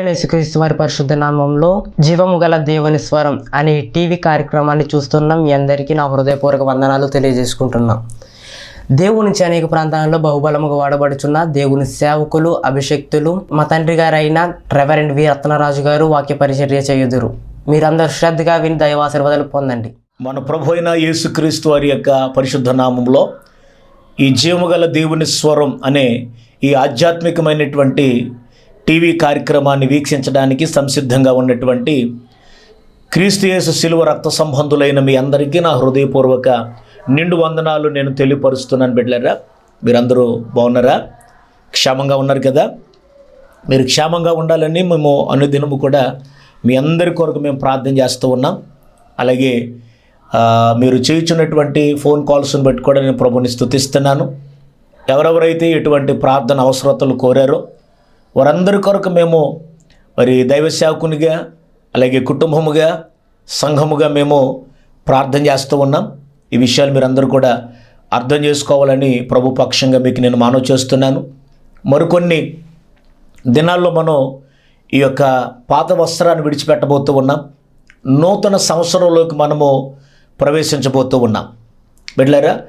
ప్రభు యేసుక్రీస్తు వారి పరిశుద్ధ నామంలో జీవము గల దేవుని స్వరం అనే టీవీ కార్యక్రమాన్ని చూస్తున్నాం. మీ అందరికీ నా హృదయపూర్వక వందనాలు తెలియజేసుకుంటున్నాం. దేవుని నుంచి అనేక ప్రాంతాలలో బహుబలముగా వాడబడుచున్న దేవుని సేవకులు అభిషక్తులు మా తండ్రి గారైన అయిన రెవరెండ్ వి. రత్నరాజు గారు వాక్య పరిచర్య చేయుదురు. మీరందరూ శ్రద్ధగా విని దైవాశీర్వాదాలు పొందండి. మన ప్రభు అయిన యేసుక్రీస్తు వారి యొక్క పరిశుద్ధ నామంలో ఈ జీవముగల దేవుని స్వరం అనే ఈ ఆధ్యాత్మికమైనటువంటి టీవీ కార్యక్రమాన్ని వీక్షించడానికి సంసిద్ధంగా ఉన్నటువంటి క్రీస్తుయేసు శిలువ రక్త సంబంధులైన మీ అందరికీ నా హృదయపూర్వక నిండు వందనాలు నేను తెలియపరుస్తున్నాను బిడ్డలారా. మీరందరూ బాగున్నారా? క్షేమంగా ఉన్నారు కదా? మీరు క్షేమంగా ఉండాలని మేము అనుదినము కూడా మీ అందరి కొరకు మేము ప్రార్థన చేస్తూ ఉన్నాం. అలాగే మీరు చేయించున్నటువంటి ఫోన్ కాల్స్ని బట్టి కూడా నేను ప్రభుని స్థుతిస్తున్నాను. ఎవరెవరైతే ఎటువంటి ప్రార్థన అవసరతలు కోరారో వారందరి కొరకు మేము మరి దైవ సేవకునిగా అలాగే కుటుంబముగా సంఘముగా మేము ప్రార్థన చేస్తూ ఉన్నాం. ఈ విషయాలు మీరందరూ కూడా అర్థం చేసుకోవాలని ప్రభు పక్షంగా మీకు నేను మనవి చేస్తున్నాను. మరికొన్ని దినాల్లో మనం ఈ యొక్క పాత వస్త్రాన్ని విడిచిపెట్టబోతూ ఉన్నాం. నూతన సంవత్సరంలోకి మనము ప్రవేశించబోతూ ఉన్నాం. బిడ్డలారా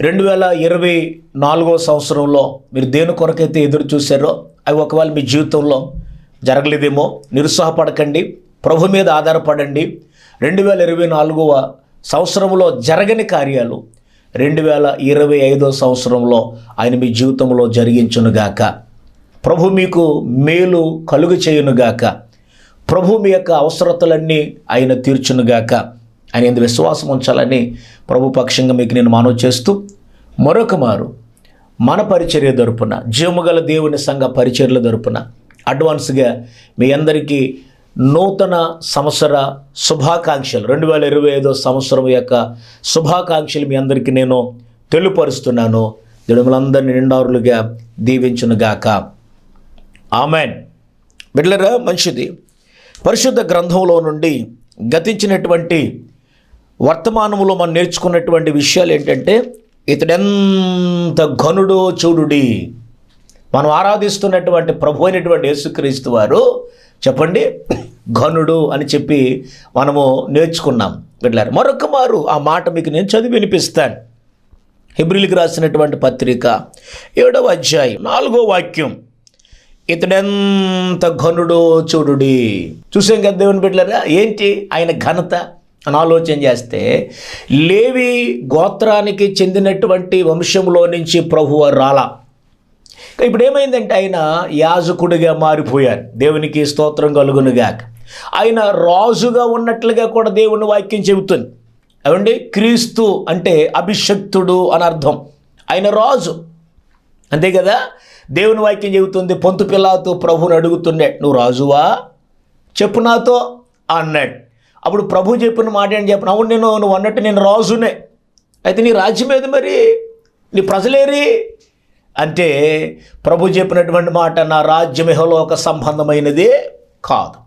రెండు వేల ఇరవై నాలుగో సంవత్సరంలో మీరు దేని కొరకైతే ఎదురు చూశారో అవి ఒకవేళ మీ జీవితంలో జరగలేదేమో నిరుత్సాహపడకండి ప్రభు మీద ఆధారపడండి. రెండు వేల ఇరవై నాలుగవ సంవత్సరంలో జరగని కార్యాలు రెండు వేల ఇరవై ఐదో సంవత్సరంలో ఆయన మీ జీవితంలో జరిగించునుగాక. ప్రభు మీకు మేలు కలుగు చేయునుగాక. ప్రభు మీ యొక్క అవసరతలన్నీ ఆయన తీర్చునుగాక. ఆయన ఎందు విశ్వాసం ఉంచాలని ప్రభు పక్షంగా మీకు నేను మనవి చేస్తూ మరొక మారు మన పరిచర్య తరపున జీవముగల దేవుని సంఘ పరిచర్ల తరపున అడ్వాన్స్గా మీ అందరికీ నూతన సంవత్సర శుభాకాంక్షలు. రెండు వేల ఇరవై ఐదో సంవత్సరం యొక్క శుభాకాంక్షలు మీ అందరికీ నేను తెలుపరుస్తున్నాను. దిడుములందరినీ నిండారులుగా దీవించునుగాక ఆమెన్. బిడ్లరా మంచిది పరిశుద్ధ గ్రంథంలో నుండి గతించినటువంటి వర్తమానంలో మనం నేర్చుకున్నటువంటి విషయాలు ఏంటంటే ఇతడెంత ఘనుడో చూడుడి. మనం ఆరాధిస్తున్నటువంటి ప్రభు అయినటువంటి యేసుక్రీస్తు వారు చెప్పండి ఘనుడు అని చెప్పి మనము నేర్చుకున్నాం. వెళ్ళారు మరొక మారు ఆ మాట మీకు నేను చదివి వినిపిస్తాను. హిబ్రిల్కి రాసినటువంటి పత్రిక ఏడవ అధ్యాయం నాలుగో వాక్యం. ఇతడెంత ఘనుడో చూడుడి. చూసాం కదా దేవుని బిడ్డలారా ఏంటి ఆయన ఘనత? అని ఆలోచన చేస్తే లేవి గోత్రానికి చెందినటువంటి వంశంలో నుంచి ప్రభువు రాలా. ఇప్పుడు ఏమైందంటే ఆయన యాజకుడిగా మారిపోయారు. దేవునికి స్తోత్రం కలుగునుగాక. ఆయన రాజుగా ఉన్నట్లుగా కూడా దేవుని వాక్యం చెబుతుంది. ఏమండి? క్రీస్తు అంటే అభిషక్తుడు అని అర్థం. ఆయన రాజు. అంతే కదా? దేవుని వాక్యం చెబుతుంది పొంతు పిల్లాతో ప్రభుని అడుగుతున్నాడు నువ్వు రాజువా? చెప్పు నాతో అన్నాడు. అప్పుడు ప్రభు చెప్పిన మాట ఏంటి చెప్పిన? అవును నేను నువ్వు అన్నట్టు నేను రాజునే. అయితే నీ రాజ్యం ఏది మరి? నీ ప్రజలేరి అంటే ప్రభు చెప్పినటువంటి మాట నా రాజ్యం ఇహలోక సంబంధమైనది కాదు.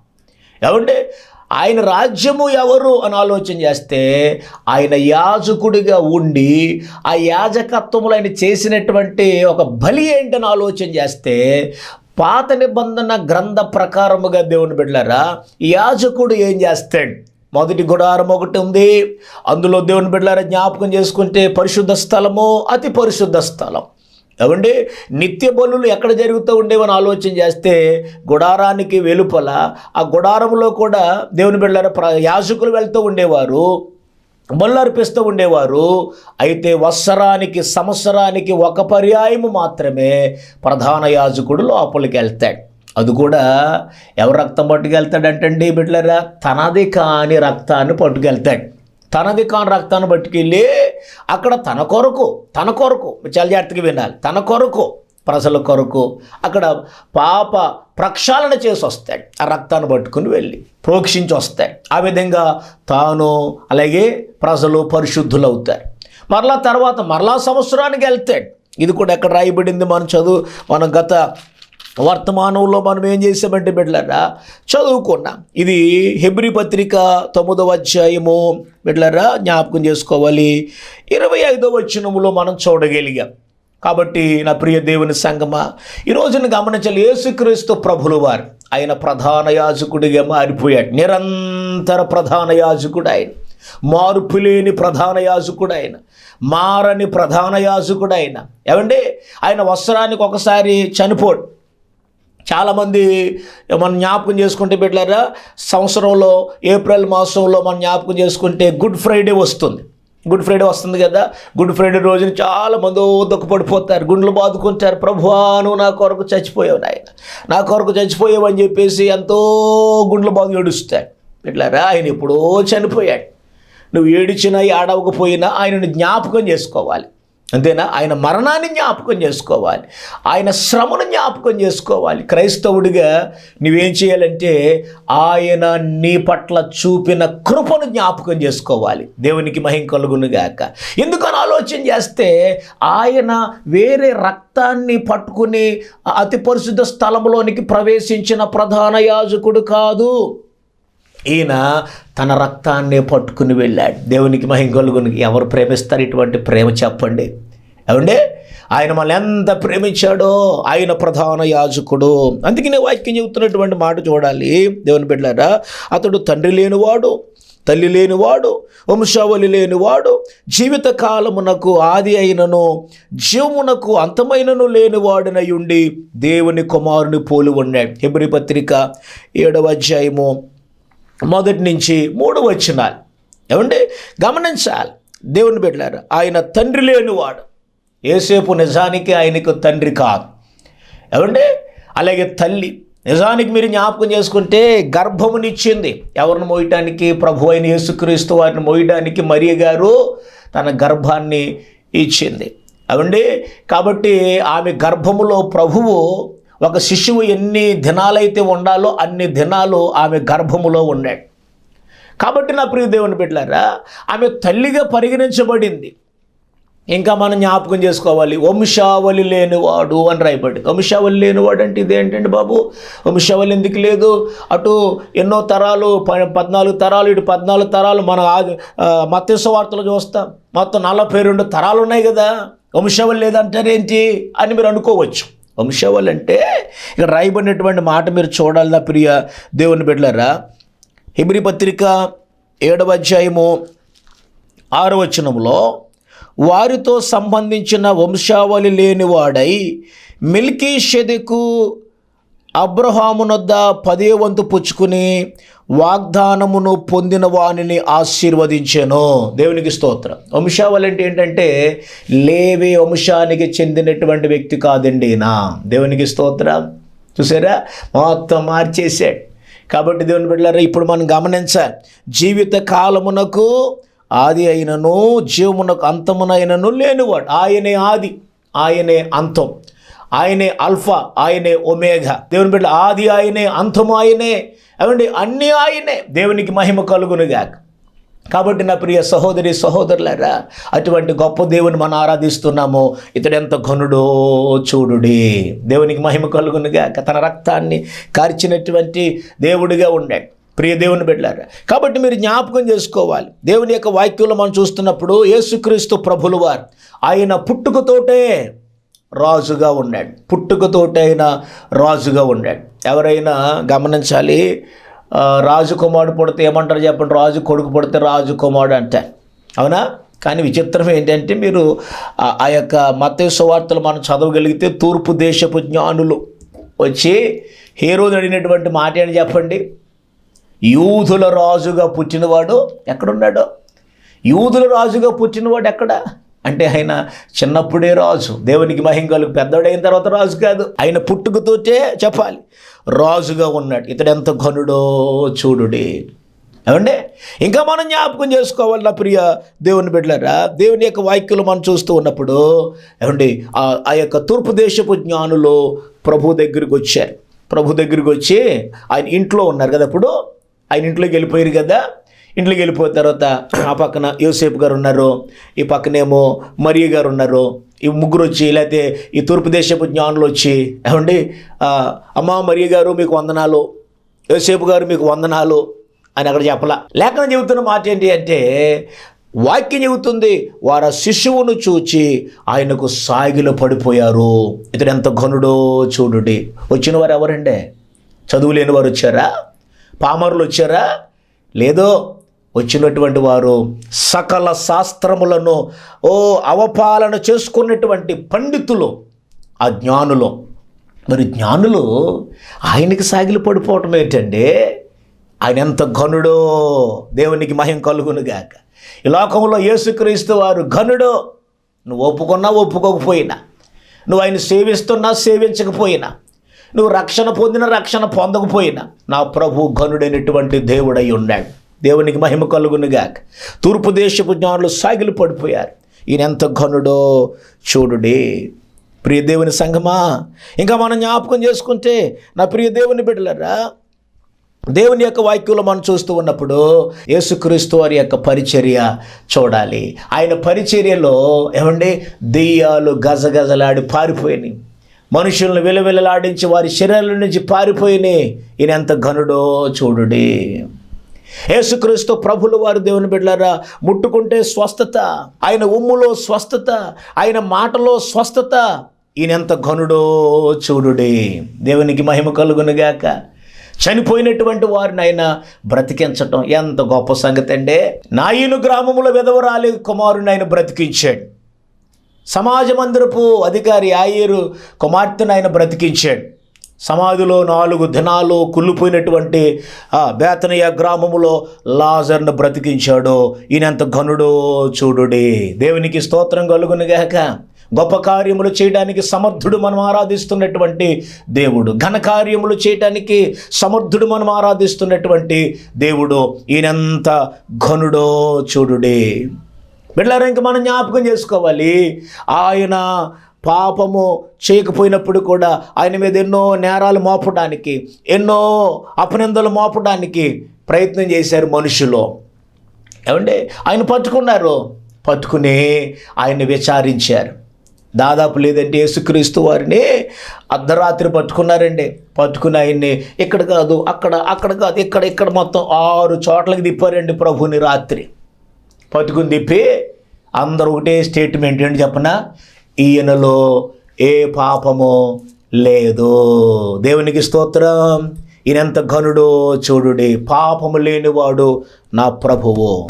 ఏమంటే ఆయన రాజ్యము ఎవరు అని ఆలోచన చేస్తే ఆయన యాజకుడిగా ఉండి ఆ యాజకత్వములు ఆయన చేసినటువంటి ఒక బలి ఏంటని ఆలోచన చేస్తే పాత నిబంధన గ్రంథ ప్రకారముగా దేవుని బిడ్డలారా యాజకుడు ఏం చేస్తాడు? మొదటి గుడారం ఒకటి ఉంది. అందులో దేవుని బిడ్డలారా జ్ఞాపకం చేసుకుంటే పరిశుద్ధ స్థలము అతి పరిశుద్ధ స్థలం. ఏమండి? నిత్య బలులు ఎక్కడ జరుగుతూ ఉండేవని ఆలోచన చేస్తే గుడారానికి వెలుపల ఆ గుడారంలో కూడా దేవుని బిడ్డలారా ప్ర యాజకులు వెళ్తూ ఉండేవారు. బళ్ళు ఉండేవారు. అయితే వత్సరానికి సంవత్సరానికి ఒక పర్యాయము మాత్రమే ప్రధాన యాజకుడు లోపలికి వెళ్తాడు. అది కూడా ఎవరు రక్తం పట్టుకెళ్తాడంటండి బిడ్లరా తనది కాని రక్తాన్ని పట్టుకెళ్తాడు. తనది కాని రక్తాన్ని పట్టుకెళ్ళి అక్కడ తన కొరకు తన కొరకు చాలా జాగ్రత్తగా వినాలి. తన కొరకు ప్రజల కొరకు అక్కడ పాప ప్రక్షాళన చేసి వస్తాడు ఆ రక్తాన్ని పట్టుకుని వెళ్ళి ప్రోక్షించి వస్తాడు ఆ విధంగా తాను అలాగే ప్రజలు పరిశుద్ధులు అవుతారు మరలా తర్వాత మరలా సంవత్సరానికి వెళ్తాడు. ఇది కూడా ఎక్కడ రాయబడింది మనం చదువు మనం గత వర్తమానంలో మనం ఏం చేసామంటే బిడ్డలారా చదువుకున్నాం. ఇది హెబ్రి పత్రిక తొమ్మిదవ అధ్యాయము బిడ్డలారా జ్ఞాపకం చేసుకోవాలి. ఇరవై ఐదవ వచనములో మనం చూడగలిగాం. కాబట్టి నా ప్రియ దేవుని సంగమా ఈరోజును గమనించాలి. యేసుక్రీస్తు ప్రభులు వారు ఆయన ప్రధాన యాజకుడిగా మారిపోయాడు. నిరంతర ప్రధాన యాజకుడు ఆయన మార్పు లేని ప్రధాన యాజకుడు ఆయన మారని ప్రధాన యాజకుడు ఆయన ఏమంటే ఆయన వస్త్రానికి ఒకసారి చనిపోడు. చాలామంది మనం జ్ఞాపకం చేసుకుంటే బిడ్డారా సంవత్సరంలో ఏప్రిల్ మాసంలో మనం జ్ఞాపకం చేసుకుంటే గుడ్ ఫ్రైడే వస్తుంది. గుడ్ ఫ్రైడే వస్తుంది కదా. గుడ్ ఫ్రైడే రోజున చాలా మంది దుఃఖపడిపోతారు. గుండెలు బాదుకుంటారు. ప్రభువాను నా కొరకు చచ్చిపోయావు నాయన. నా కొరకు చచ్చిపోయావు అని చెప్పేసి ఎంతో గుండెలు బాధ ఏడుస్తాడు. ఇట్లారా ఆయన ఎప్పుడో చనిపోయాడు. నువ్వు ఏడిచినా ఏడవకపోయినా ఆయనను జ్ఞాపకం చేసుకోవాలి. అంతేనా? ఆయన మరణాన్ని జ్ఞాపకం చేసుకోవాలి. ఆయన శ్రమను జ్ఞాపకం చేసుకోవాలి. క్రైస్తవుడిగా నువ్వేం చేయాలంటే ఆయన నీ పట్ల చూపిన కృపను జ్ఞాపకం చేసుకోవాలి. దేవునికి మహిం కలుగునుగాక ఎందుకని ఆలోచన చేస్తే ఆయన వేరే రక్తాన్ని పట్టుకుని అతి పరిశుద్ధ స్థలంలోనికి ప్రవేశించిన ప్రధాన యాజకుడు కాదు. ఈయన తన రక్తాన్ని పట్టుకుని వెళ్ళాడు. దేవునికి మహింగలుగుని ఎవరు ప్రేమిస్తారు? ఇటువంటి ప్రేమ చెప్పండి. ఏమండే? ఆయన మనల్ని ఎంత ప్రేమించాడో ఆయన ప్రధాన యాజకుడు. అందుకనే వాక్యం చెబుతున్నటువంటి మాట చూడాలి. దేవుని బిడ్డారా అతడు తండ్రి లేనివాడు తల్లి లేనివాడు వంశావళి లేనివాడు జీవిత కాలమునకు ఆది అయినను జీవమునకు అంతమైనను లేనివాడినయుండి దేవుని కుమారుని పోలి ఉన్నాడు. హిబ్రి పత్రిక ఏడవ అధ్యాయము మొదటి నుంచి మూడు వచనాలు. ఏమండి? గమనించాలి. దేవుని పెట్టారు ఆయన తండ్రి లేనివాడు. ఏసేపు నిజానికి ఆయనకు తండ్రి కాదు. ఏమండి? అలాగే తల్లి నిజానికి మీరు జ్ఞాపకం చేసుకుంటే గర్భమునిచ్చింది ఎవరిని మోయటానికి? ప్రభు అయిన యేసుక్రీస్తు వారిని మోయడానికి మరియ గారు తన గర్భాన్ని ఇచ్చింది. అవండి కాబట్టి ఆమె గర్భములో ప్రభువు ఒక శిశువు ఎన్ని దినాలైతే ఉండాలో అన్ని దినాలు ఆమె గర్భములో ఉన్నాడు కాబట్టి నా ప్రియ దేవుని ఆమె తల్లిగా పరిగణించబడింది. ఇంకా మనం జ్ఞాపకం చేసుకోవాలి వంశావళి లేనివాడు అని రాయబడింది. వంశావళి లేనివాడు అంటే ఇదేంటండి బాబు? వంశావళి ఎందుకు లేదు? అటు ఎన్నో తరాలు ప- పద్నాలుగు తరాలు ఇటు పద్నాలుగు తరాలు మన మత్స్య వార్తలు చూస్తాం. మొత్తం నలభై రెండు తరాలు ఉన్నాయి కదా. వంశావళి లేదంటారేంటి అని మీరు అనుకోవచ్చు. వంశావళి అంటే ఇక్కడ రాయబడినటువంటి మాట మీరు చూడాలి నా ప్రియ దేవుని బిడ్డలారా. హిబ్రి పత్రిక ఏడవ అధ్యాయము ఆరవచనంలో వారితో సంబంధించిన వంశావళి లేనివాడై మిల్కీ షెదెకు అబ్రహామునొద్ద పదే వంతు పుచ్చుకుని వాగ్దానమును పొందిన వానిని ఆశీర్వదించాను. దేవునికి స్తోత్రం. వంశావళి అంటే ఏంటంటే లేవి వంశానికి చెందినటువంటి వ్యక్తి కాదండి నా దేవునికి స్తోత్రం. చూసారా? మొత్తం మార్చేసాడు కాబట్టి దేవుని బిడ్డారా ఇప్పుడు మనం గమనించాలి. జీవిత కాలమునకు ఆది అయినను జీవమునకు అంతమునైనను లేనివాడు. ఆయనే ఆది ఆయనే అంతం. ఆయనే అల్ఫా ఆయనే ఒమేఘ దేవుని బిడ్డ ఆది ఆయనే అంతము ఆయనే. అవండి అన్నీ ఆయనే. దేవునికి మహిమ కలుగునుగాక. కాబట్టి నా ప్రియ సహోదరి సహోదరులారా అటువంటి గొప్ప దేవుని మనం ఆరాధిస్తున్నాము. ఇతడు ఎంత ఘనుడో చూడుడి. దేవునికి మహిమ కలుగునుగా తన రక్తాన్ని కార్చినటువంటి దేవుడిగా ఉండాడు ప్రియ దేవుని బిడ్డారు కాబట్టి మీరు జ్ఞాపకం చేసుకోవాలి. దేవుని యొక్క వాక్యంలో మనం చూస్తున్నప్పుడు యేసుక్రీస్తు ప్రభులు వారు ఆయన పుట్టుకతోటే రాజుగా ఉన్నాడు. పుట్టుకతోటైన రాజుగా ఉన్నాడు. ఎవరైనా గమనించాలి రాజకుమారుడు రాజు పుడితే ఏమంటారు చెప్పండి? రాజు కొడుకు పుడితే రాజకుమారుడు అంటారు. అవునా? కానీ విచిత్రం ఏంటంటే మీరు ఆ- యొక్క మత సువార్తలు మనం చదవగలిగితే తూర్పు దేశపు జ్ఞానులు వచ్చి హీరో అడిగినటువంటి మాట ఏంటి చెప్పండి? యూదుల రాజుగా పుట్టినవాడు ఎక్కడున్నాడు? యూదుల రాజుగా పుట్టినవాడు ఎక్కడ? అంటే ఆయన చిన్నప్పుడే రాజు. దేవునికి మహింగలకు పెద్దవాడైన పెద్దోడైన తర్వాత రాజు కాదు. ఆయన పుట్టుకతోటే చెప్పాలి. రాజుగా ఉన్నాడు. ఇతడు ఎంత ఘనుడో చూడుడే. ఏమండి? ఇంకా మనం జ్ఞాపకం చేసుకోవాలి నా ప్రియ దేవుని బిడ్డలారా దేవుని యొక్క వాక్యలు మనం చూస్తూ ఉన్నప్పుడు ఏమండి ఆ- ఆ యొక్క తూర్పు దేశపు జ్ఞానులు ప్రభు దగ్గరికి వచ్చారు. ప్రభు దగ్గరికి వచ్చి ఆయన ఇంట్లో ఉన్నారు కదా అప్పుడు ఆయన ఇంట్లోకి వెళ్ళిపోయారు కదా. ఇంట్లోకి వెళ్ళిపోయిన తర్వాత ఆ పక్కన యోసేపు గారు ఉన్నారు ఈ పక్కనేమో మరియ గారు ఉన్నారు ఈ ముగ్గురు వచ్చి లేకపోతే ఈ తూర్పు దేశపు జ్ఞానులు వచ్చి ఏమండి అమ్మ మరియ గారు మీకు వందనాలు యోసేపు గారు మీకు వందనాలు అని అక్కడ చెప్పలా. లేఖనం చెబుతున్న మాట ఏంటి అంటే వాక్యం చెబుతుంది వారు శిశువును చూచి ఆయనకు సాగిలో పడిపోయారు. ఇతడు ఎంత ఘనుడో చూడుడి. వచ్చిన వారు ఎవరండి? చదువు లేని వారు వచ్చారా? పామరులు వచ్చారా? లేదో వచ్చినటువంటి వారు సకల శాస్త్రములను ఓ అవపాలన చేసుకున్నటువంటి పండితులు ఆ జ్ఞానులు. మరి జ్ఞానులు ఆయనకి సాగిలి పడిపోవటం ఏంటండి ఆయన ఎంత ఘనుడో దేవునికి మహిం కలుగునుగాక ఈ లోకంలో యేసుక్రీస్తు వారు ఘనుడో. నువ్వు ఒప్పుకున్నా ఒప్పుకోకపోయినా. నువ్వు ఆయన సేవిస్తున్నా సేవించకపోయినా. నువ్వు రక్షణ పొందిన రక్షణ పొందకపోయినా. నా ప్రభు ఘనుడైనటువంటి దేవుడై ఉన్నాడు. దేవునికి మహిమ కలుగునుగాక. తూర్పు దేశపు జ్ఞానులు సాగిలు పడిపోయారు. ఈయన ఎంత ఘనుడో చూడుడే. ప్రియ దేవుని సంగమా ఇంకా మనం జ్ఞాపకం చేసుకుంటే నా ప్రియ దేవుని బిడ్డలరా దేవుని యొక్క వాక్యంలో మనం చూస్తూ ఉన్నప్పుడు యేసుక్రీస్తు వారి యొక్క పరిచర్య చూడాలి. ఆయన పరిచర్యలో ఏమండి? దెయ్యాలు గజగజలాడి పారిపోయినాయి. మనుషులను విలవిలలాడించి వారి శరీరాల నుంచి పారిపోయినాయి. ఈయన ఎంత ఘనుడో చూడుడి. యేసుక్రీస్తు ప్రభులు వారు దేవుని బిడ్డలారా ముట్టుకుంటే స్వస్థత ఆయన ఉమ్ములో స్వస్థత ఆయన మాటలో స్వస్థత. ఈయన ఎంత ఘనుడో చూడుడే. దేవునికి మహిమ కలుగునుగాక. చనిపోయినటువంటి వారిని ఆయన బ్రతికించటం ఎంత గొప్ప సంగతి అండి. నాయను గ్రామముల విధవరాలి కుమారుని ఆయన బ్రతికించాడు. సమాజ మందిరపు అధికారి ఆయేరు కుమార్తెను ఆయన బ్రతికించాడు. సమాధిలో నాలుగు దినాలు కుళ్ళిపోయినటువంటి బేతనయ గ్రామములో లాజర్ను బ్రతికించాడు. ఈయనంత ఘనుడో చూడుడి. దేవునికి స్తోత్రం కలుగునుగాక గొప్ప కార్యములు చేయడానికి సమర్థుడు మనం ఆరాధిస్తున్నటువంటి దేవుడు. ఘన కార్యములు చేయడానికి సమర్థుడు మనం ఆరాధిస్తున్నటువంటి దేవుడు. ఈయనంత ఘనుడో చూడుడి. బిడ్డారా ఇంక మనం జ్ఞాపకం చేసుకోవాలి. ఆయన పాపము చేయకపోయినప్పుడు కూడా ఆయన మీద ఎన్నో నేరాలు మోపడానికి ఎన్నో అపనిందలు మోపడానికి ప్రయత్నం చేశారు మనుషులు. ఏమంటే ఆయన పట్టుకున్నారు. పట్టుకుని ఆయన్ని విచారించారు. దాదాపు లేదంటే యేసుక్రీస్తు వారిని అర్ధరాత్రి పట్టుకున్నారండి. పట్టుకుని ఆయన్ని ఇక్కడ కాదు అక్కడ అక్కడ కాదు ఇక్కడ ఇక్కడ మొత్తం ఆరు చోట్లకి తిప్పారండి ప్రభుని రాత్రి. పట్టుకుని తిప్పి అందరూ ఒకటే స్టేట్మెంట్ ఏంటి చెప్పనా? ఈయనలో ఏ పాపము లేదు. దేవునికి స్తోత్రం. ఈయనెంత ఘనుడో చూడుడి. పాపము లేనివాడు నా ప్రభువు.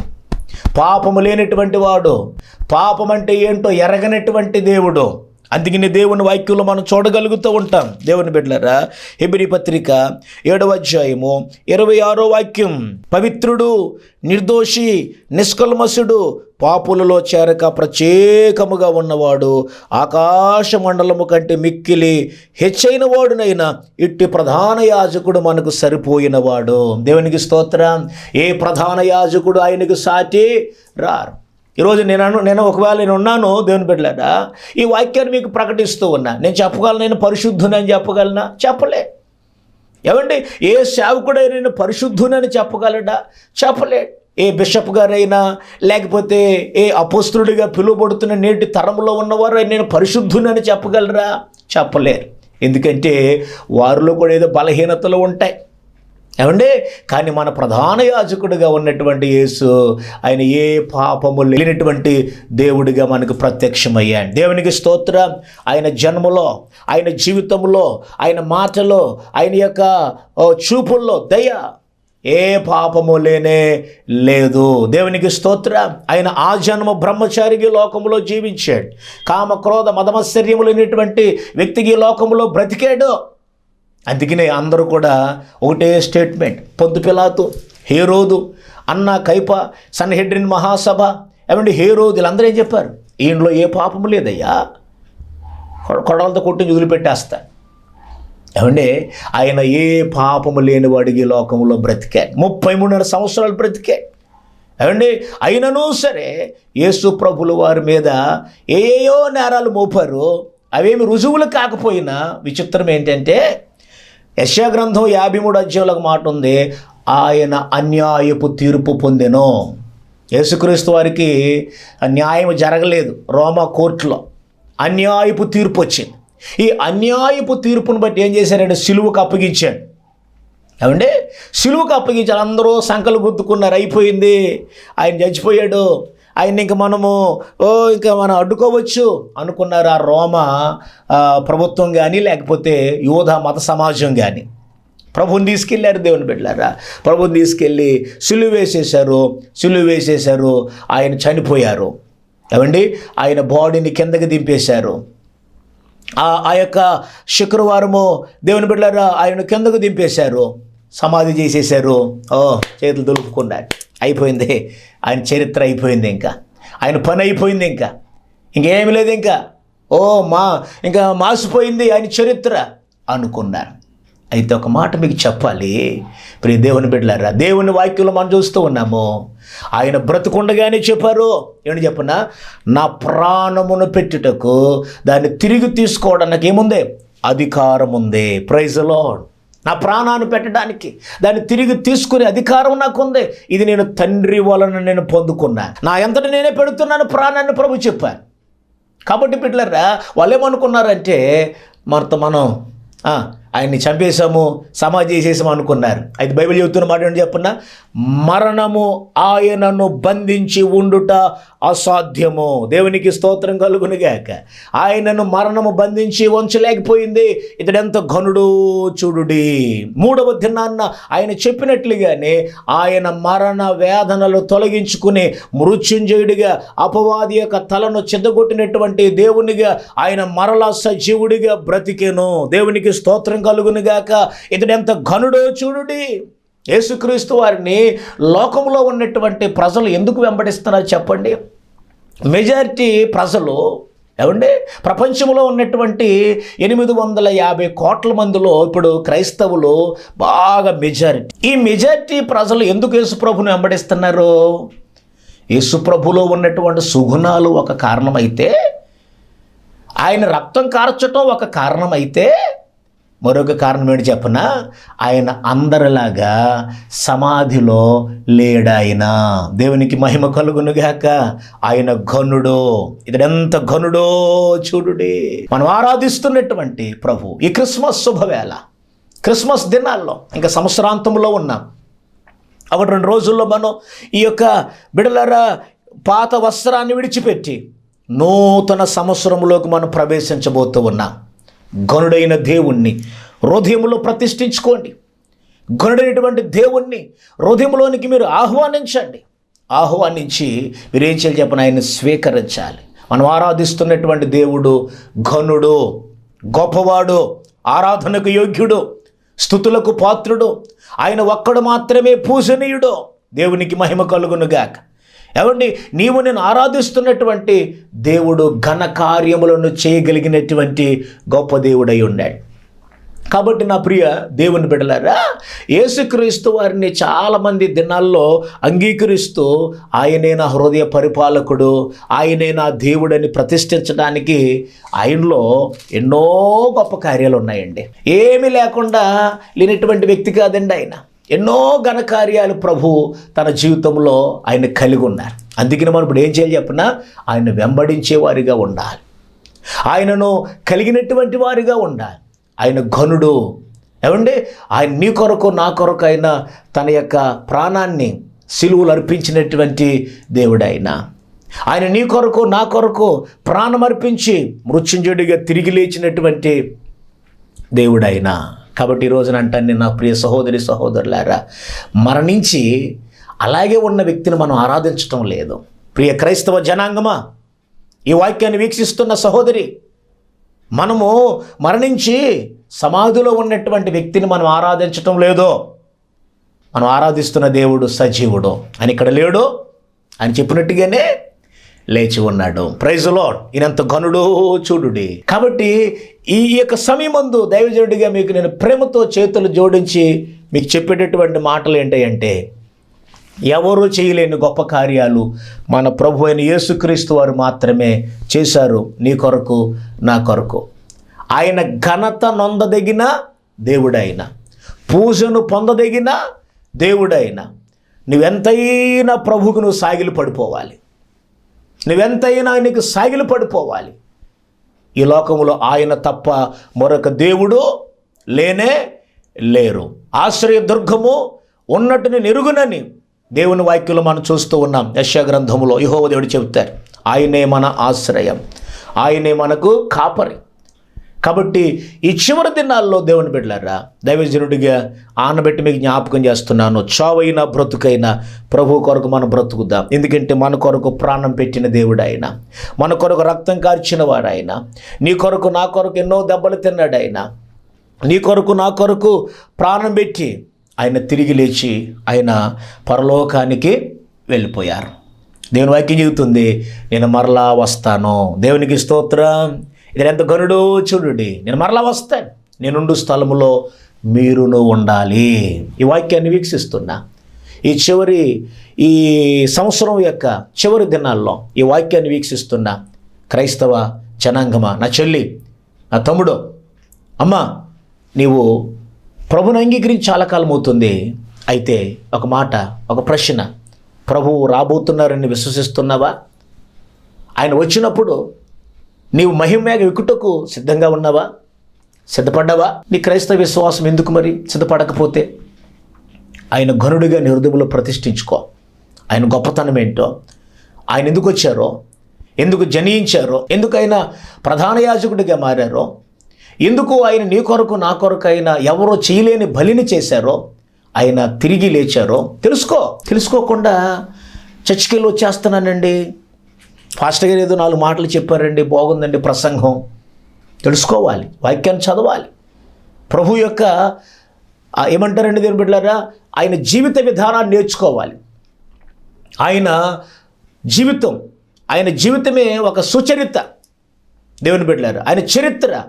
పాపము లేనటువంటి వాడు పాపం అంటే ఏంటో ఎరగనటువంటి దేవుడు. అందుకని దేవుని వాక్యంలో మనం చూడగలుగుతూ ఉంటాం. దేవుని బిడ్డలరా హెబిరి పత్రిక ఏడవ అధ్యాయము ఇరవై ఆరో వాక్యం. పవిత్రుడు నిర్దోషి నిష్కల్మసుడు పాపులలో చేరక ప్రత్యేకముగా ఉన్నవాడు ఆకాశ మండలము కంటే మిక్కిలి హెచ్చైన వాడునైనా ఇట్టి ప్రధాన యాజకుడు మనకు సరిపోయినవాడు. దేవునికి స్తోత్రం. ఏ ప్రధాన యాజకుడు ఆయనకు సాటి? రారు. ఈరోజు నేను నేను ఒకవేళ నేను ఉన్నాను దేవుని బిడ్డలారా ఈ వాక్యాన్ని మీకు ప్రకటిస్తూ ఉన్నా. నేను చెప్పగలను? నేను పరిశుద్ధునని చెప్పగలనా? చెప్పలే. ఏమండి? ఏ సేవకుడైనా నేను పరిశుద్ధునని చెప్పగలడా? చెప్పలే. ఏ బిషప్ గారైనా లేకపోతే ఏ అపోస్తుడిగా పిలువబడుతున్న నేటి తరంలో ఉన్నవారు నేను పరిశుద్ధునని చెప్పగలరా? చెప్పలేరు. ఎందుకంటే వారిలో కూడా ఏదో బలహీనతలు ఉంటాయి. ఏమండి? కానీ మన ప్రధాన యాజకుడిగా ఉన్నటువంటి యేసు ఆయన ఏ పాపము లేనటువంటి దేవుడిగా మనకు ప్రత్యక్షమయ్యాడు. దేవునికి స్తోత్రం. ఆయన జన్మలో ఆయన జీవితంలో ఆయన మాటలో ఆయన యొక్క చూపుల్లో దయ ఏ పాపము లేనే లేదు. దేవునికి స్తోత్ర. ఆయన ఆ జన్మ బ్రహ్మచారికి లోకములో జీవించాడు. కామ క్రోధ మదమశ్చర్యము వ్యక్తికి లోకంలో లోకములో బ్రతికాడు. అందుకనే అందరూ కూడా ఒకటే స్టేట్మెంట్. పొద్దు పిలాతు హేరోదు అన్న కైప సన్హెడ్రిన్ మహాసభ ఏమండి హేరోదు వీళ్ళందరూ ఏం చెప్పారు? ఈయనలో ఏ పాపము లేదయ్యా? కొడవలతో కొట్టి వదిలిపెట్టేస్తా. ఏమండి? ఆయన ఏ పాపము లేని వాడికి లోకంలో బ్రతికే? ముప్పై మూడున్నర సంవత్సరాలు బ్రతికే. ఏమండి? అయినను సరే యేసు ప్రభుల వారి మీద ఏయో నేరాలు మోపారు అవేమి రుజువులు కాకపోయినా విచిత్రం ఏంటంటే యశాగ్రంథం యాభై మూడు అధ్యాయులకు మాట ఉంది ఆయన అన్యాయపు తీర్పు పొందెను. యేసుక్రీస్తు వారికి న్యాయం జరగలేదు రోమా కోర్టులో. అన్యాయపు తీర్పు వచ్చింది. ఈ అన్యాయపు తీర్పును బట్టి ఏం చేశారంటే సిలువకు అప్పగించాడు. ఏమండి? సిలువకు అప్పగించారు అందరూ సంకలు గుద్దుకున్నారు. అయిపోయింది. ఆయన చచ్చిపోయాడు. ఆయన ఇంక మనము ఓ ఇంకా మనం అడ్డుకోవచ్చు అనుకున్నారు ఆ రోమ ప్రభుత్వం కానీ లేకపోతే యోధ మత సమాజం కానీ ప్రభుని తీసుకెళ్ళారు దేవుని బిడ్డలారా. ప్రభుని తీసుకెళ్ళి సులువు వేసేశారు. సులువు వేసేశారు. ఆయన చనిపోయారు. ఏమండి? ఆయన బాడీని కిందకి దింపేశారు. ఆ యొక్క శుక్రవారము దేవుని బిడ్డలారా ఆయన కిందకు దింపేశారు. సమాధి చేసేశారు. ఓ చేతులు దులుపుకుండా అయిపోయింది. ఆయన చరిత్ర అయిపోయింది ఇంకా. ఆయన పని అయిపోయింది ఇంకా. ఇంకేమి లేదు ఇంకా. ఓ మా ఇంకా మాసిపోయింది ఆయన చరిత్ర అనుకున్నారు. అయితే ఒక మాట మీకు చెప్పాలి. ప్రియ దేవుని బిడ్డలారా దేవుని వాక్యంలో మనం చూస్తూ ఉన్నాము. ఆయన బ్రతుకుండగానే చెప్పారు. ఏమని చెప్పిన? నా ప్రాణమును పెట్టుటకు దాన్ని తిరిగి తీసుకోవడానికి ఏముంది? అధికారం ఉంది. ప్రైజ్లో నా ప్రాణాన్ని పెట్టడానికి దాన్ని తిరిగి తీసుకునే అధికారం నాకు ఉంది ఇది నేను తండ్రి వలన నేను పొందుకున్నా. నా ఎంతటి నేనే పెడుతున్నాను ప్రాణాన్ని ప్రభు చెప్పాను కాబట్టి బిడ్డలరా వాళ్ళు ఏమనుకున్నారంటే మనతో మనం ఆయన్ని చంపేశాము సమాధి చేసేసాము అనుకున్నారు. అయితే బైబిల్ చెబుతున్న మాట ఏంటి చెప్పన్నా మరణము ఆయనను బంధించి ఉండుట అసాధ్యము. దేవునికి స్తోత్రం కలుగునుగాక ఆయనను మరణము బంధించి ఉంచలేకపోయింది ఇతడెంత ఘనుడు చూడుడి. మూడవ దినాన్న ఆయన చెప్పినట్లుగానే ఆయన మరణ వేదనలు తొలగించుకుని మృత్యుంజయుడిగా అపవాది యొక్క తలను చెద్దగొట్టినటువంటి దేవునిగా ఆయన మరలా సజీవుడిగా బ్రతికెను. దేవునికి స్తోత్రం కలుగునుగాక. ఇతడెంత ఘనుడో చూడుడి. యేసుక్రీస్తు వారిని లోకంలో ఉన్నటువంటి ప్రజలు ఎందుకు వెంబడిస్తున్నారో చెప్పండి. మెజారిటీ ప్రజలు ఏమండి? ప్రపంచంలో ఉన్నటువంటి ఎనిమిది వందల యాభై కోట్ల మందిలో ఇప్పుడు క్రైస్తవులు బాగా మెజారిటీ. ఈ మెజారిటీ ప్రజలు ఎందుకు యేసుప్రభుని వెంబడిస్తున్నారు? యేసుప్రభులో ఉన్నటువంటి సుగుణాలు ఒక కారణమైతే ఆయన రక్తం కార్చటం ఒక కారణమైతే మరొక కారణం ఏంటి చెప్పనా? ఆయన అందరిలాగా సమాధిలో లేడాయన. దేవునికి మహిమ కలుగునుగాక. ఆయన ఘనుడో. ఇతడెంత ఘనుడో చూడుడి. మనం ఆరాధిస్తున్నటువంటి ప్రభు ఈ క్రిస్మస్ శుభవేళ క్రిస్మస్ దినాల్లో ఇంకా సంవత్సరాంతంలో ఉన్నాం. అప్పుడు రెండు రోజుల్లో మనం ఈ యొక్క బిడలర పాత వస్త్రాన్ని విడిచిపెట్టి నూతన సంవత్సరంలోకి మనం ప్రవేశించబోతూ ఉన్నాం. గనుడైన దేవుణ్ణి హృదయంలో ప్రతిష్ఠించుకోండి. గనుడైనటువంటి దేవుణ్ణి హృదయంలోనికి మీరు ఆహ్వానించండి. ఆహ్వానించి మీరు ఏం చేయాలి చెప్పని? ఆయన స్వీకరించాలి. మనం ఆరాధిస్తున్నటువంటి దేవుడు ఘనుడు గొప్పవాడు ఆరాధనకు యోగ్యుడు స్థుతులకు పాత్రుడు. ఆయన ఒక్కడు మాత్రమే పూజనీయుడు. దేవునికి మహిమ కలుగునుగాక. ఏమండి నీవు నేను ఆరాధిస్తున్నటువంటి దేవుడు ఘన కార్యములను చేయగలిగినటువంటి గొప్ప దేవుడై ఉన్నాడు. కాబట్టి నా ప్రియ దేవుని బిడలారా యేసుక్రీస్తు వారిని చాలామంది దినాల్లో అంగీకరిస్తూ ఆయనే నా హృదయ పరిపాలకుడు ఆయనే నా దేవుడని ప్రతిష్ఠించడానికి ఆయనలో ఎన్నో గొప్ప కార్యాలు ఉన్నాయండి. ఏమీ లేకుండా లేనటువంటి వ్యక్తి కాదండి ఆయన. ఎన్నో ఘనకార్యాలు ప్రభు తన జీవితంలో ఆయన కలిగి ఉన్నారు. అందుకని మనం ఇప్పుడు ఏం చేయాలి చెప్పినా? ఆయన వెంబడించే వారిగా ఉండాలి. ఆయనను కలిగినటువంటి వారిగా ఉండాలి. ఆయన ఘనుడు. ఏమండి? ఆయన నీ కొరకు నా కొరకు ఆయన తన యొక్క ప్రాణాన్ని సిలువులు అర్పించినటువంటి దేవుడైన. ఆయన నీ కొరకు నా కొరకు ప్రాణం అర్పించి మృత్యుంజుడిగా తిరిగి లేచినటువంటి దేవుడైనా. కాబట్టి ఈరోజు అంటాను నేను నా ప్రియ సహోదరి సహోదరులారా మరణించి అలాగే ఉన్న వ్యక్తిని మనం ఆరాధించటం లేదు. ప్రియ క్రైస్తవ జనాంగమా ఈ వాక్యాన్ని వీక్షిస్తున్న సహోదరి మనము మరణించి సమాధిలో ఉన్నటువంటి వ్యక్తిని మనం ఆరాధించటం లేదో మనం ఆరాధిస్తున్న దేవుడు సజీవుడు అని ఇక్కడ లేడు. అని చెప్పినట్టుగానే లేచి ఉన్నాడు. ప్రైజ్ లాడ్ ఈయనంత ఘనుడు చూడుడి. కాబట్టి ఈ యొక్క సమయమందు దైవజనుడిగా మీకు నేను ప్రేమతో చేతులు జోడించి మీకు చెప్పేటటువంటి మాటలు ఏంటంటే ఎవరు చేయలేని గొప్ప కార్యాలు మన ప్రభు అయిన యేసుక్రీస్తు వారు మాత్రమే చేశారు నీ కొరకు నా కొరకు. ఆయన ఘనత నొందదగిన దేవుడైన పూజను పొందదగిన దేవుడైన. నువ్వెంతైనా ప్రభుకు నువ్వు సాగిలు పడిపోవాలి నువ్వెంతైనా ఆయనకు సాగిలు పడిపోవాలి. ఈ లోకంలో ఆయన తప్ప మరొక దేవుడు లేనే లేరు. ఆశ్రయ దుర్గము ఉన్నట్టుని నిరుగునని దేవుని వాక్యులు మనం చూస్తూ ఉన్నాం. యశగ్రంథములో యహోవ దేవుడు చెబుతారు ఆయనే మన ఆశ్రయం. ఆయనే మనకు కాపరి. కాబట్టి ఈ చివరి దినాల్లో దేవుని బిడ్డలారా దైవజనుడిగా ఆనబెట్టి మీకు జ్ఞాపకం చేస్తున్నాను. చావైనా బ్రతుకైనా ప్రభు కొరకు మనం బ్రతుకుదాం. ఎందుకంటే మన కొరకు ప్రాణం పెట్టిన దేవుడు ఆయన మన కొరకు రక్తం కార్చిన వాడు ఆయన నీ కొరకు నా కొరకు ఎన్నో దెబ్బలు తిన్నాడు ఆయన నీ కొరకు నా కొరకు ప్రాణం పెట్టి ఆయన తిరిగి లేచి ఆయన పరలోకానికి వెళ్ళిపోయారు. దేవుని వాక్యం చెబుతుంది నేను మరలా వస్తాను. దేవునికి స్తోత్రం. ఇది ఎంత గనుడో చూడండి నేను మరలా వస్తాను. నేనుండు స్థలములో మీరును ఉండాలి. ఈ వాక్యాన్ని వీక్షిస్తున్నా. ఈ చివరి ఈ సంవత్సరం యొక్క చివరి దినాల్లో ఈ వాక్యాన్ని వీక్షిస్తున్న క్రైస్తవ జనాంగమా? నా చెల్లి నా తమ్ముడు అమ్మా నీవు ప్రభుని అంగీకరించి చాలా కాలం అవుతుంది. అయితే ఒక మాట ఒక ప్రశ్న. ప్రభువు రాబోతున్నారని విశ్వసిస్తున్నావా? ఆయన వచ్చినప్పుడు నీవు మహిమేగ వికుటకు సిద్ధంగా ఉన్నావా? సిద్ధపడ్డావా? నీ క్రైస్తవ విశ్వాసం ఎందుకు మరి సిద్ధపడకపోతే? ఆయన ఘనుడిగా నీ హృదయంలో ప్రతిష్ఠించుకో. ఆయన గొప్పతనం ఏంటో? ఆయన ఎందుకు వచ్చారో? ఎందుకు జనించారో? ఎందుకు ఆయన ప్రధాన యాజకుడిగా మారారో? ఎందుకు ఆయన నీ కొరకు నా కొరకు అయినా ఎవరో చేయలేని బలిని చేశారో? ఆయన తిరిగి లేచారో? తెలుసుకో. తెలుసుకోకుండా చర్చికెళ్ళి వచ్చేస్తున్నానండి. ఫాస్ట్గా ఏదో నాలుగు మాటలు చెప్పారండి బాగుందండి ప్రసంగం. తెలుసుకోవాలి వాక్యాన్ని చదవాలి. ప్రభు యొక్క ఏమంటారండి దేవుని బిడ్డారా ఆయన జీవిత విధానాన్ని నేర్చుకోవాలి. ఆయన జీవితం ఆయన జీవితమే ఒక సుచరిత. దేవుని బిడ్డారు ఆయన చరిత్ర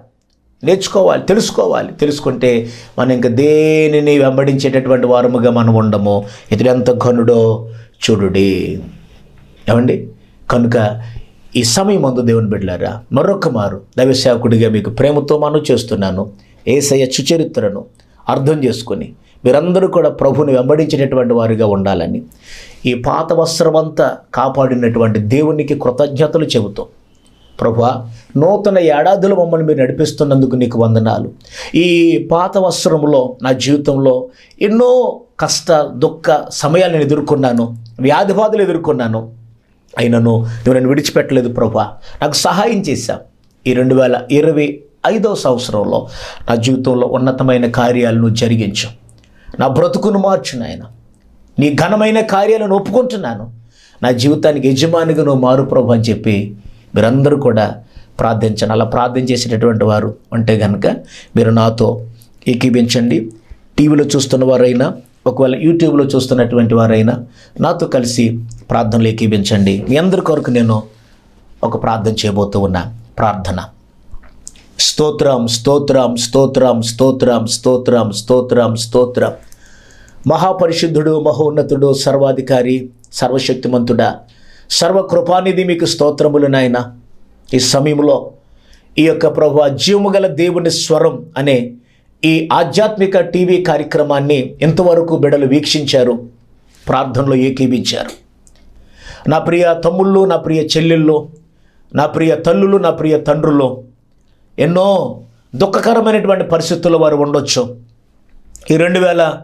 నేర్చుకోవాలి తెలుసుకోవాలి. తెలుసుకుంటే మనం ఇంకా దేనిని వెంబడించేటటువంటి వారముగా మనం ఉండము. ఇతడు ఎంత ఘనుడో చూడుడి. ఏమండి? కనుక ఈ సమయం మందు దేవుని బిడ్డలారా మరొక మారు దైవసేవకుడిగా మీకు ప్రేమతో మనం చేస్తున్నాను. ఏసయ్య సుచరిత్రను అర్థం చేసుకొని మీరందరూ కూడా ప్రభుని వెంబడించినటువంటి వారిగా ఉండాలని ఈ పాత వస్త్రమంతా కాపాడినటువంటి దేవునికి కృతజ్ఞతలు చెబుతూ ప్రభా నూతన ఏడాదులు మమ్మల్ని మీరు నడిపిస్తున్నందుకు నీకు వందనాలు. ఈ పాత వస్త్రంలో నా జీవితంలో ఎన్నో కష్ట దుఃఖ సమయాలు నేను ఎదుర్కొన్నాను వ్యాధి బాధలు ఎదుర్కొన్నాను. అయినను నువ్వు నన్ను విడిచిపెట్టలేదు ప్రభా. నాకు సహాయం చేశావు ఈ రెండు వేల ఇరవై ఐదవ సంవత్సరంలో నా జీవితంలో ఉన్నతమైన కార్యాలను జరిగించు. నా బ్రతుకును మార్చు నాయన. నీ ఘనమైన కార్యాలను ఒప్పుకుంటున్నాను. నా జీవితానికి యజమానిగా నువ్వు మారు ప్రభు అని చెప్పి మీరందరూ కూడా ప్రార్థించండి. అలా ప్రార్థన చేసేటటువంటి వారు ఉంటే కనుక మీరు నాతో ఏకీభించండి. టీవీలో చూస్తున్న వారైనా ఒకవేళ యూట్యూబ్లో చూస్తున్నటువంటి వారైనా నాతో కలిసి ప్రార్థనలు ఏకీపించండి మీ అందరి కొరకు నేను ఒక ప్రార్థన చేయబోతూ ఉన్నా. ప్రార్థన. స్తోత్రం స్తోత్రం స్తోత్రం స్తోత్రం స్తోత్రం స్తోత్రం స్తోత్రం. మహాపరిశుద్ధుడు మహోన్నతుడు సర్వాధికారి సర్వశక్తిమంతుడా సర్వకృపానిధి మీకు స్తోత్రములు నాయన. ఈ సమయంలో ఈ యొక్క ప్రభు జీవము గల దేవుని స్వరం అనే ఈ ఆధ్యాత్మిక టీవీ కార్యక్రమాన్ని ఇంతవరకు బిడలు వీక్షించారు ప్రార్థనలో ఏకీభించారు. నా ప్రియ తమ్ముళ్ళు నా ప్రియ చెల్లెళ్ళు నా ప్రియ తల్లులు నా ప్రియ తండ్రులు ఎన్నో దుఃఖకరమైనటువంటి పరిస్థితుల్లో వారు ఉండొచ్చు. ఈ రెండు వేల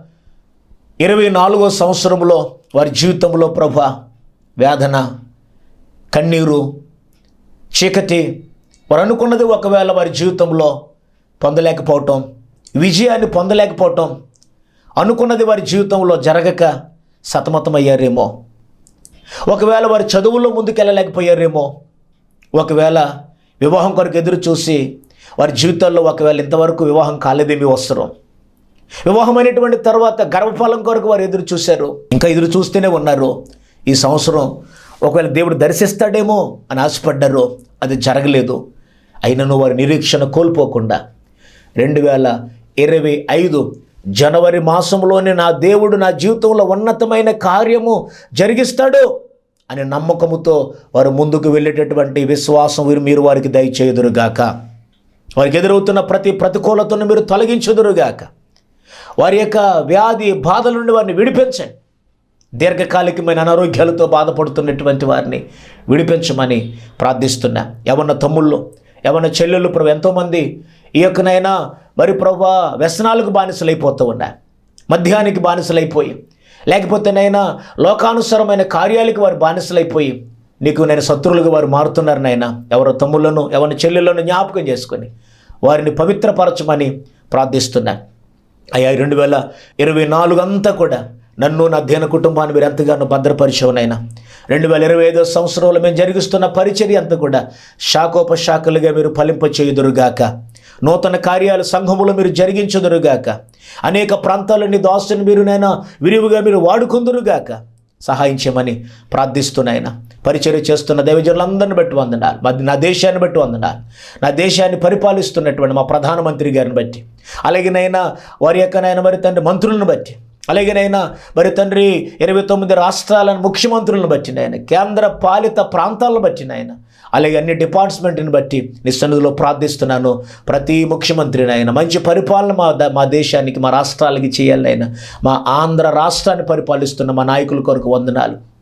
ఇరవై నాలుగో సంవత్సరంలో వారి జీవితంలో ప్రభ వేదన కన్నీరు చీకటి వారు అనుకున్నది ఒకవేళ వారి జీవితంలో పొందలేకపోవటం విజయాన్ని పొందలేకపోవటం అనుకున్నది వారి జీవితంలో జరగక సతమతమయ్యారేమో. ఒకవేళ వారి చదువుల్లో ముందుకెళ్ళలేకపోయారేమో. ఒకవేళ వివాహం కొరకు ఎదురు చూసి వారి జీవితాల్లో ఒకవేళ ఇంతవరకు వివాహం కాలేదేమీ వస్త్రం వివాహమైనటువంటి తర్వాత గర్భఫలం కొరకు వారు ఎదురు చూశారు. ఇంకా ఎదురు చూస్తూనే ఉన్నారు. ఈ సంవత్సరం ఒకవేళ దేవుడు దర్శిస్తాడేమో అని ఆశపడ్డారు అది జరగలేదు. అయినను వారి నిరీక్షణ కోల్పోకుండా రెండు వేల ఇరవై ఐదు. జనవరి మాసంలోనే నా దేవుడు నా జీవితంలో ఉన్నతమైన కార్యము జరిగిస్తాడు అనే నమ్మకముతో వారు ముందుకు వెళ్ళేటటువంటి విశ్వాసం వీరు మీరు వారికి దయచేయుదురుగాక. వారికి ఎదురవుతున్న ప్రతి ప్రతికూలతను మీరు తొలగించుదురుగాక. వారి యొక్క వ్యాధి బాధల నుండి వారిని విడిపించండి. దీర్ఘకాలికమైన అనారోగ్యాలతో బాధపడుతున్నటువంటి వారిని విడిపించమని ప్రార్థిస్తున్నా. ఎవన్న తమ్ముళ్ళు ఎవన్న చెల్లెళ్ళు ఇప్పుడు ఎంతోమంది ఈ యొక్కనైనా మరి ప్రభా వ్యసనాలకు బానిసలైపోతూ ఉన్నా మద్యానికి బానిసలైపోయి లేకపోతే నైనా లోకానుసరమైన కార్యాలకు వారు బానిసలైపోయి నీకు నేను శత్రువులుగా వారు మారుతున్నారు నాయన ఎవరో తమ్ముళ్ళను ఎవరి చెల్లెళ్ళను జ్ఞాపకం చేసుకొని వారిని పవిత్రపరచమని ప్రార్థిస్తున్నాను అయ్యా రెండు వేల ఇరవై నాలుగు అంతా కూడా నన్ను నా అధ్యయన కుటుంబాన్ని మీరు ఎంతగానో భద్రపరిచవనైనా రెండు వేల ఇరవై ఐదో సంవత్సరంలో మేము జరిగిస్తున్న పరిచర్య అంతా కూడా శాఖోపశాఖలుగా మీరు ఫలింపచేయుదురుగాక. నూతన కార్యాలు సంఘములో మీరు జరిగించుదురుగాక. అనేక ప్రాంతాలని దాసుని మీరు నైనా విరివిగా మీరు వాడుకుందురుగాక. సహాయం చేయమని ప్రార్థిస్తున్నాయన పరిచయం చేస్తున్న దైవజనులందరిని బట్టి వందనాలు. మరి నా దేశాన్ని బట్టి వందనాలు. నా దేశాన్ని పరిపాలిస్తున్నటువంటి మా ప్రధానమంత్రి గారిని బట్టి. అలాగేనైనా వారి యొక్క నాయన మరి తండ్రి మంత్రులను బట్టి. అలాగేనైనా మరి తండ్రి ఇరవై తొమ్మిది రాష్ట్రాలను ముఖ్యమంత్రులను బట్టినాయన కేంద్ర పాలిత ప్రాంతాలను బట్టినాయన అలాగే అన్ని డిపార్ట్మెంట్ని బట్టి నీ సన్నిధిలో ప్రార్థిస్తున్నాను. ప్రతి ముఖ్యమంత్రిని ఆయన మంచి పరిపాలన మా ద- మా దేశానికి మా రాష్ట్రాలకి చేయాలి ఆయన మా ఆంధ్ర రాష్ట్రాన్ని పరిపాలిస్తున్న మా నాయకుల కొరకు వందనాలు.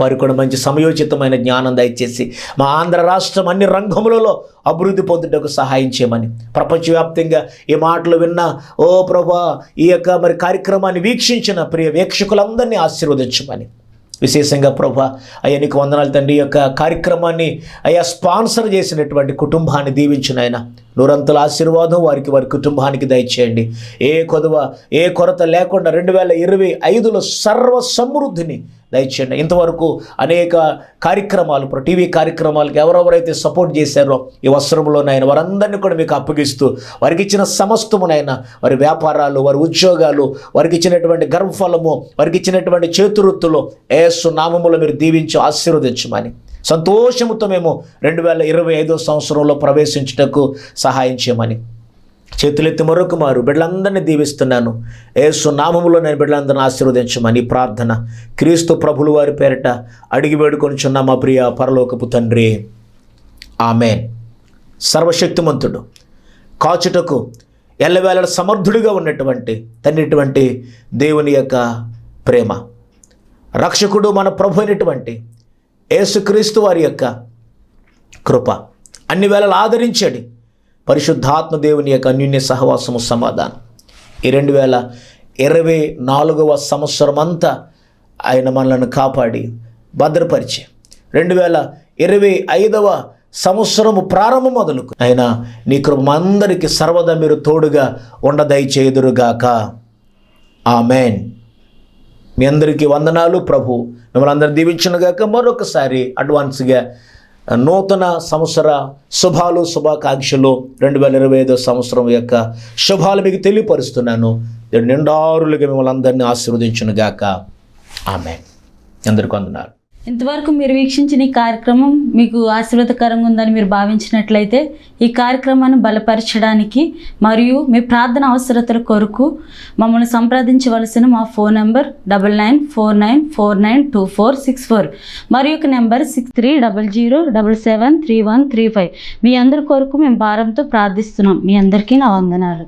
వారు కూడా మంచి సమయోచితమైన జ్ఞానం దయచేసి మా ఆంధ్ర రాష్ట్రం అన్ని రంగములలో అభివృద్ధి పొందుటకు సహాయం చేయమని ప్రపంచవ్యాప్తంగా ఈ మాటలు విన్న ఓ ప్రభా ఈ యొక్క మరి కార్యక్రమాన్ని వీక్షించిన ప్రియ వీక్షకులందరినీ ఆశీర్వదించమని. విశేషంగా ప్రభా అయ్యా నీకు వందనాలు తండ్రి యొక్క కార్యక్రమాన్ని అయ్యా స్పాన్సర్ చేసినటువంటి కుటుంబాన్ని దీవించిన ఆయన నూరంతుల ఆశీర్వాదం వారికి వారి కుటుంబానికి దయచేయండి. ఏ కొదువ ఏ కొరత లేకుండా రెండు వేల ఇరవై ఐదులో సర్వ సమృద్ధిని దయచేయండి. ఇంతవరకు అనేక కార్యక్రమాలు ఇప్పుడు టీవీ కార్యక్రమాలకు ఎవరెవరైతే సపోర్ట్ చేశారో ఈ వస్త్రంలోనైనా వారందరినీ కూడా మీకు అప్పగిస్తూ వారికి ఇచ్చిన సమస్తమునైనా వారి వ్యాపారాలు వారి ఉద్యోగాలు వారికి ఇచ్చినటువంటి గర్వఫలము వారికి ఇచ్చినటువంటి చేతురుత్తులు ఏసు నామములో మీరు దీవించి ఆశీర్వదించమని సంతోషముతో మేము రెండు వేల ఇరవై ఐదో సంవత్సరంలో ప్రవేశించుటకు సహాయం చేయమని చేతులెత్తి మరొక మారు బిడ్డలందరినీ దీవిస్తున్నాను. ఏసు నామములో నేను బిడ్డలందరిని ఆశీర్వదించమని ప్రార్థన. క్రీస్తు ప్రభులు వారి పేరిట అడిగి వేడుకొనిచున్న మా ప్రియ పరలోకపు తండ్రి. ఆమె సర్వశక్తిమంతుడు కాచుటకు ఎల్లవేళ సమర్థుడిగా ఉన్నటువంటి తన్నిటువంటి దేవుని యొక్క ప్రేమ. రక్షకుడు మన ప్రభు అయినటువంటి యేసుక్రీస్తు వారి యొక్క కృప. అన్ని వేళలు ఆదరించండి. పరిశుద్ధాత్మ దేవుని యొక్క అన్యున్య సహవాసము సమాధానం. ఈ రెండు వేల ఇరవై నాలుగవ సంవత్సరం అంతా ఆయన మనలను కాపాడి భద్రపరిచి. రెండు వేల ఇరవై ఐదవ సంవత్సరము ప్రారంభం మొదలుకు. ఆయన నీ కృప అందరికీ సర్వదా మీరు తోడుగా ఉండదయచేదురుగాక ఆమెన్. మీ అందరికీ వందనాలు ప్రభు. మిమ్మల్ని అందరు దీవించునుగాక మరొకసారి అడ్వాన్స్గా నూతన సంవత్సర శుభాలు శుభాకాంక్షలు రెండు వేల ఇరవై ఐదో సంవత్సరం యొక్క శుభాలు మీకు తెలియపరుస్తున్నాను. నిండారులుగా మిమ్మల్ని అందరినీ ఆశీర్వదించునుగాక ఆమె అందరికీ వందనాలు. ఇంతవరకు మీరు వీక్షించిన ఈ కార్యక్రమం మీకు ఆశీర్వాదకరంగా ఉందని మీరు భావించినట్లయితే ఈ కార్యక్రమాన్ని బలపరచడానికి మరియు మీ ప్రార్థన అవసరతల కొరకు మమ్మల్ని సంప్రదించవలసిన మా phone number double nine four nine four nine two four six four మరి ఒక number six three double zero double seven three one three five. మీ అందరి కొరకు మేము భారంతో ప్రార్థిస్తున్నాం. మీ అందరికీ నా వందనాలు.